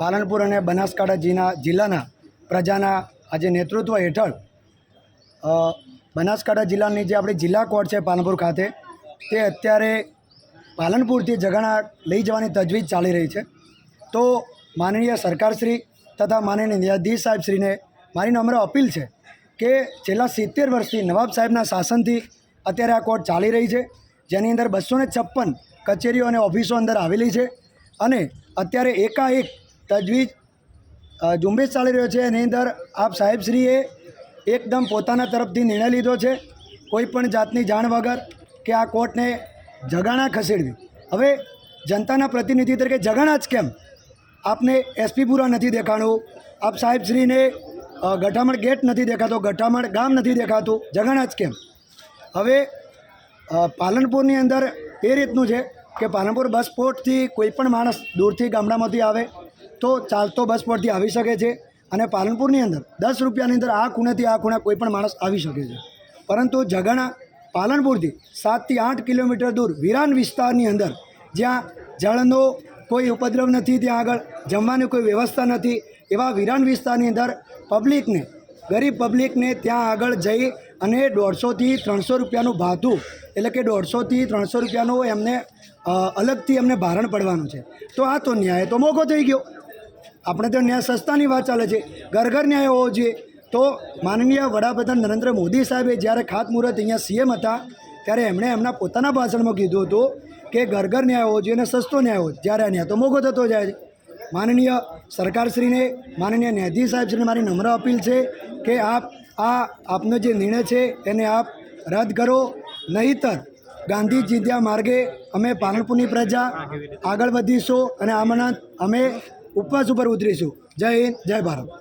પાલનપુર અને બનાસકાંઠા જિલ્લા જિલ્લાના પ્રજાના આજે નેતૃત્વ હેઠળ બનાસકાંઠા જિલ્લાની જે આપણી જિલ્લા કોર્ટ છે પાલનપુર ખાતે, તે અત્યારે પાલનપુરથી જગાણા લઈ જવાની તજવીજ ચાલી રહી છે. તો માનનીય સરકારશ્રી તથા માનનીય ન્યાયાધીશ સાહેબશ્રીને મારી નમ્ર અપીલ છે કે છેલ્લા સિત્તેર વર્ષથી નવાબ સાહેબના શાસનથી અત્યારે આ કોર્ટ ચાલી રહી છે. જેની અંદર બસો છપ્પન કચેરીઓ અને ઓફિસો અંદર આવેલી છે અને અત્યારે એકાએક તજવીજ ઝુંબેશ ચાલી રહ્યો છે. એની અંદર આપ સાહેબશ્રીએ એકદમ પોતાના તરફથી નિર્ણય લીધો છે. કોઈ પણ જાતની જાણ વગર કે આ કોર્ટને જગાણા ખસેડવી. હવે જનતાના પ્રતિનિધિ તરીકે જગાણા જ કેમ? આપને એસપીપુરા નથી દેખાણું. આપ સાહેબશ્રીને ગઠામણ ગેટ નથી દેખાતો, ગઠામણ ગામ નથી દેખાતું. જગાણા જ કેમ? હવે પાલનપુરની અંદર એ રીતનું છે કે પાલનપુર બસ પોર્ટથી કોઈ પણ માણસ દૂરથી ગામડામાંથી આવે તો ચાલતો બસ પરથી આવી શકે છે અને પાલનપુરની અંદર દસ રૂપિયાની અંદર આ ખૂણેથી આ ખૂણે કોઈ પણ માણસ આવી શકે છે. પરંતુ જગાણા પાલનપુરથી સાતથી આઠ કિલોમીટર દૂર વિરાન વિસ્તારની અંદર જ્યાં જળનો કોઈ ઉપદ્રવ નથી, ત્યાં આગળ જમવાની કોઈ વ્યવસ્થા નથી, એવા વિરાન વિસ્તારની અંદર પબ્લિકને, ગરીબ પબ્લિકને ત્યાં આગળ જઈ અને દોઢસોથી ત્રણસો રૂપિયાનું ભાથું, એટલે કે દોઢસોથી ત્રણસો રૂપિયાનું એમને અલગથી એમને ભારણ પડવાનું છે. તો આ તો ન્યાય તો મોઘો થઈ ગયો. આપણે તો ન્યાય સસ્તાની વાત ચાલે છે. ઘર ઘર ન્યાય હોવો જોઈએ. તો માનનીય વડાપ્રધાન નરેન્દ્ર મોદી સાહેબે જ્યારે ખાતમુહૂર્ત અહીંયા સીએમ હતા, ત્યારે એમણે એમના પોતાના ભાષણમાં કીધું હતું કે ઘર ઘર ન્યાય હોવો જોઈએ અને સસ્તો ન્યાય હોવો જ્યારે આ ન્યાય તો મોઘો થતો જાય છે. માનનીય સરકારશ્રીને, માનનીય ન્યાયાધીશ સાહેબશ્રીને મારી નમ્ર અપીલ છે કે આપ, આ આપનો જે નિર્ણય છે એને આપ રદ કરો. નહીતર ગાંધી જીત્યા માર્ગે અમે પાલનપુરની પ્રજા, આગળ વધીશું અને આમના, અમે ઉપવાસ ઉપર ઉતરીશું. જય હિન્દ જય ભારત.